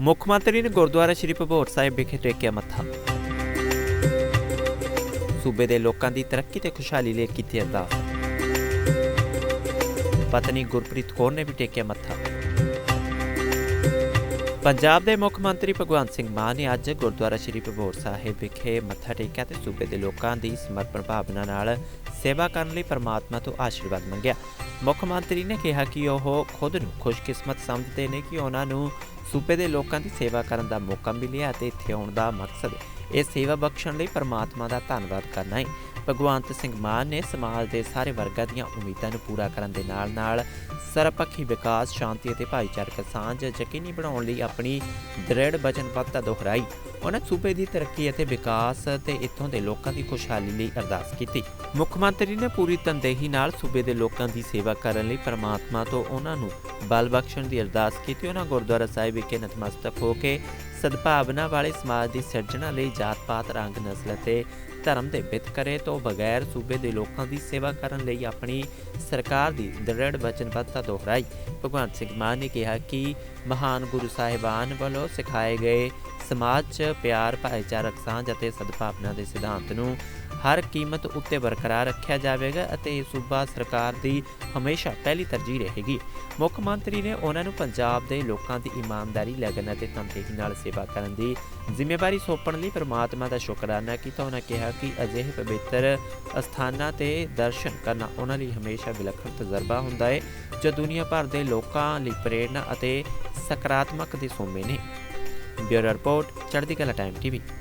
ਮੁੱਖ ਮੰਤਰੀ ਨੇ ਗੁਰਦੁਆਰਾ ਸ਼੍ਰੀ ਭਬੋਰ ਸਾਹਿਬ ਵਿਖੇ ਟੇਕਿਆ ਮੱਥਾ ਸੂਬੇ ਦੇ ਲੋਕਾਂ ਦੀ ਤਰੱਕੀ ਤੇ ਖੁਸ਼ਹਾਲੀ ਲਈ ਕੀਤੀ ਅਰਦਾਸ ਪਤਨੀ ਗੁਰਪ੍ਰੀਤ ਕੌਰ ਨੇ ਵੀ ਟੇਕਿਆ ਮੱਥਾ ਪੰਜਾਬ ਦੇ ਮੁੱਖ ਮੰਤਰੀ ਭਗਵੰਤ ਸਿੰਘ ਮਾਨ ਨੇ ਅੱਜ ਗੁਰਦੁਆਰਾ ਸ਼੍ਰੀ ਭਬੋਰ ਸਾਹਿਬ ਵਿਖੇ ਮੱਥਾ ਟੇਕਿਆ ਤੇ ਸੂਬੇ ਦੇ ਲੋਕਾਂ ਦੀ ਸਮਰਪਣ ਭਾਵਨਾ ਨਾਲ ਸੇਵਾ ਕਰਨ ਲਈ ਪਰਮਾਤਮਾ ਤੋਂ ਆਸ਼ੀਰਵਾਦ ਮੰਗਿਆ। ਮੁੱਖ ਮੰਤਰੀ ਨੇ ਕਿਹਾ ਕਿ ਉਹ ਖੁਦ ਨੂੰ ਖੁਸ਼ਕਿਸਮਤ ਸਮਝਦੇ ਨੇ ਕਿ ਉਹਨਾਂ ਨੂੰ ਸੂਬੇ ਦੇ ਲੋਕਾਂ ਦੀ ਸੇਵਾ ਕਰਨ ਦਾ ਮੌਕਾ ਮਿਲਿਆ ਅਤੇ ਇੱਥੇ ਆਉਣ ਦਾ ਮਕਸਦ ਇਹ ਸੇਵਾ ਬਖਸ਼ਣ ਲਈ ਪਰਮਾਤਮਾ ਦਾ ਧੰਨਵਾਦ ਕਰਨਾ ਹੈ। ਭਗਵੰਤ ਸਿੰਘ ਮਾਨ ਨੇ ਸਮਾਜ ਦੇ ਸਾਰੇ ਵਰਗਾਂ ਦੀਆਂ ਉਮੀਦਾਂ ਨੂੰ ਪੂਰਾ ਕਰਨ ਦੇ ਨਾਲ-ਨਾਲ ਸਰਬਪੱਖੀ ਵਿਕਾਸ, ਸ਼ਾਂਤੀ ਅਤੇ ਭਾਈਚਾਰਕ ਸਾਂਝ ਯਕੀਨੀ ਬਣਾਉਣ ਲਈ ਆਪਣੀ ਦ੍ਰਿੜ ਵਚਨਬੱਧਤਾ ਦੁਹਰਾਈ। ਉਹਨਾਂ ਸੂਬੇ ਦੀ ਤਰੱਕੀ ਅਤੇ ਵਿਕਾਸ ਤੇ ਇੱਥੋਂ ਦੇ ਲੋਕਾਂ ਦੀ ਖੁਸ਼ਹਾਲੀ ਲਈ ਅਰਦਾਸ ਕੀਤੀ। ਮੁੱਖ ਮੰਤਰੀ ਨੇ ਪੂਰੀ ਤਨਦੇਹੀ ਨਾਲ ਸੂਬੇ ਦੇ ਲੋਕਾਂ ਦੀ ਸੇਵਾ ਕਰਨ ਲਈ ਪਰਮਾਤਮਾ ਤੋਂ ਉਹਨਾਂ ਨੂੰ ਬਲ ਬਖਸ਼ਣ ਦੀ ਅਰਦਾਸ ਕੀਤੀ। ਉਹਨਾਂ ਗੁਰਦੁਆਰਾ ਸਾਹਿਬ ਵਿਖੇ ਨਤਮਸਤਕ ਹੋ ਕੇ ਸਦਭਾਵਨਾ ਵਾਲੇ ਸਮਾਜ ਦੀ ਸਿਰਜਣਾ ਲਈ ਜਾਤ-ਪਾਤ ਰੰਗ ਨਸਲ ਅਤੇ ਧਰਮ ਦੇ ਵਿਤਕਰੇ ਤੋਂ ਬਗੈਰ ਸੂਬੇ ਦੇ ਲੋਕਾਂ ਦੀ ਸੇਵਾ ਕਰਨ ਲਈ ਆਪਣੀ ਸਰਕਾਰ ਦੀ ਦ੍ਰਿੜ ਵਚਨਬੱਧਤਾ ਦੁਹਰਾਈ। ਭਗਵੰਤ ਸਿੰਘ ਮਾਨ ਨੇ ਕਿਹਾ ਕਿ ਮਹਾਨ ਗੁਰੂ ਸਾਹਿਬਾਨ ਵੱਲੋਂ ਸਿਖਾਏ ਗਏ ਸਮਾਜ 'ਚ ਪਿਆਰ, ਭਾਈਚਾਰਕ ਸਾਂਝ ਅਤੇ ਸਦਭਾਵਨਾ ਦੇ ਸਿਧਾਂਤ ਨੂੰ ਹਰ ਕੀਮਤ ਉੱਤੇ ਬਰਕਰਾਰ ਰੱਖਿਆ ਜਾਵੇਗਾ ਅਤੇ ਇਹ ਸੂਬਾ ਸਰਕਾਰ ਦੀ ਹਮੇਸ਼ਾ ਪਹਿਲੀ ਤਰਜੀਹ ਰਹੇਗੀ। ਮੁੱਖ ਮੰਤਰੀ ਨੇ ਉਹਨਾਂ ਨੂੰ ਪੰਜਾਬ ਦੇ ਲੋਕਾਂ ਦੀ ਇਮਾਨਦਾਰੀ, ਲਗਨ ਅਤੇ ਤਨਦੇਹੀ ਨਾਲ ਸੇਵਾ ਕਰਨ ਦੀ ਜ਼ਿੰਮੇਵਾਰੀ ਸੌਂਪਣ ਲਈ ਪ੍ਰਮਾਤਮਾ ਦਾ ਸ਼ੁਕਰਾਨਾ ਕੀਤਾ। ਉਹਨਾਂ ਕਿਹਾ ਕਿ ਅਜਿਹੇ ਪਵਿੱਤਰ ਅਸਥਾਨਾਂ ਤੇ ਦਰਸ਼ਨ ਕਰਨਾ ਉਹਨਾਂ ਲਈ ਹਮੇਸ਼ਾ ਵਿਲੱਖਣ ਤਜਰਬਾ ਹੁੰਦਾ ਹੈ ਜੋ ਦੁਨੀਆ ਭਰ ਦੇ ਲੋਕਾਂ ਲਈ ਪ੍ਰੇਰਣਾ ਅਤੇ ਸਕਾਰਾਤਮਕ ਦੇ ਸੋਮੇ ਨੇ। ਬਿਊਰੋ ਰਿਪੋਰਟ, ਚੜ੍ਹਦੀ ਕਲਾ ਟਾਈਮ ਟੀਵੀ।